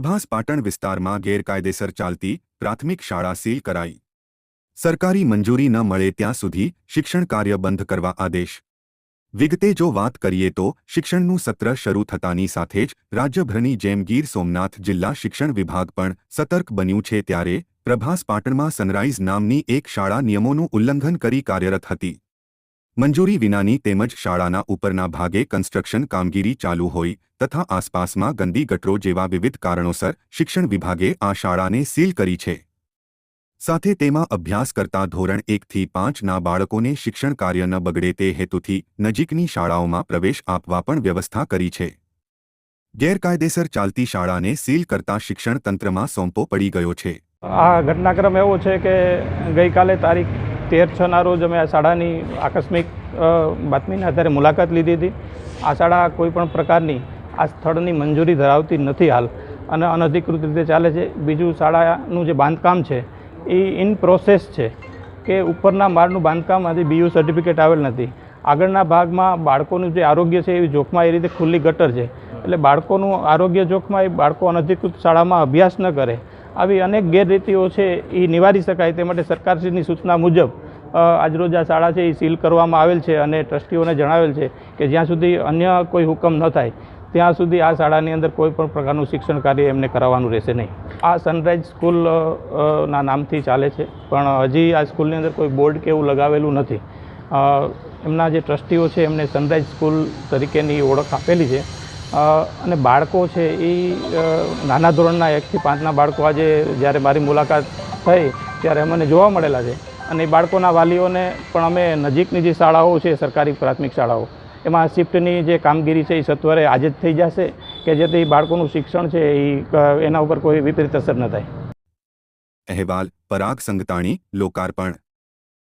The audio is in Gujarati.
પ્રભાસ પાટણ વિસ્તારમાં ગેરકાયદેસર ચાલતી પ્રાથમિક શાળા સીલ કરાઈ. સરકારી મંજૂરી ન મળે ત્યાં સુધી શિક્ષણ કાર્ય બંધ કરવા આદેશ. વિગતે જો વાત કરીએ તો શિક્ષણનું સત્ર શરૂ થતાની સાથે જ રાજ્યભરની જેમ ગીર સોમનાથ જિલ્લા શિક્ષણ વિભાગ પણ સતર્ક બન્યું છે ત્યારે પ્રભાસ પાટણમાં સનરાઇઝ નામની એક શાળા નિયમોનું ઉલ્લંઘન કરી કાર્યરત હતી. મંજૂરી વિનાની તેમજ શાળાના ઉપરના ભાગે કન્સ્ટ્રક્શન કામગીરી ચાલુ હોય તથા આસપાસમાં ગંદી ગટરો જેવા વિવિધ કારણોસર શિક્ષણ વિભાગે આ શાળાને સીલ કરી છે. સાથે તેમાં અભ્યાસ કરતા ધોરણ એકથી પાંચના બાળકોને શિક્ષણ કાર્ય ન બગડે તે હેતુથી નજીકની શાળાઓમાં પ્રવેશ આપવા પણ વ્યવસ્થા કરી છે. ગેરકાયદેસર ચાલતી શાળાને સીલ કરતા શિક્ષણ તંત્રમાં સોંપો પડી ગયો છે. આ ઘટનાક્રમ એવો છે કે ગઈકાલે તારીખ તેર છના રોજ અમે શાળાની આકસ્મિક બાતમીના આધારે મુલાકાત લીધી હતી. આ શાળા કોઈપણ પ્રકારની આ સ્થળની મંજૂરી ધરાવતી નથી હાલ અને અનધિકૃત રીતે ચાલે છે. બીજું શાળાનું જે બાંધકામ છે એ ઇન પ્રોસેસ છે કે ઉપરના માળનું બાંધકામ આજે બીયુ સર્ટિફિકેટ આવેલ નથી. આગળના ભાગમાં બાળકોનું જે આરોગ્ય છે એ જોખમાં એ રીતે ખુલ્લી ગટર છે. એટલે બાળકોનું આરોગ્ય જોખમાં એ બાળકો અનધિકૃત શાળામાં અભ્યાસ ન કરે. આવી અનેક ગેરરીતિઓ છે એ નિવારી શકાય તે માટે સરકારશ્રીની સૂચના મુજબ આજરોજ આ શાળા છે એ સીલ કરવામાં આવેલ છે અને ટ્રસ્ટીઓને જણાવેલ છે કે જ્યાં સુધી અન્ય કોઈ હુકમ ન થાય ત્યાં સુધી આ શાળાની અંદર કોઈ પણ પ્રકારનું શિક્ષણ કાર્ય એમને કરાવવાનું રહેશે નહીં. આ સનરાઈઝ સ્કૂલ અ, અ, ના નામથી ચાલે છે પણ હજી આ સ્કૂલની અંદર કોઈ બોર્ડ કે એવું લગાવેલું નથી. એમના જે ટ્રસ્ટીઓ છે એમને સનરાઈઝ સ્કૂલ તરીકેની ઓળખ આપેલી છે. અને બાળકો છે એ નાના ધોરણના એકથી પાંચના બાળકો આજે જ્યારે મારી મુલાકાત થઈ, ત્યારે અમને જોવા મળેલા છે. અને એ બાળકોના વાલીઓને પણ અમે નજીકની જે શાળાઓ છે, સરકારી પ્રાથમિક શાળાઓ, એમાં શિફ્ટની જે કામગીરી છે એ સત્વરે આજે જ થઈ જશે કે જેથી બાળકોનું શિક્ષણ છે એ એના ઉપર કોઈ વિપરીત અસર ન થાય. અહેવાલ પરાગ સંગતાણી લોકાર્પણ.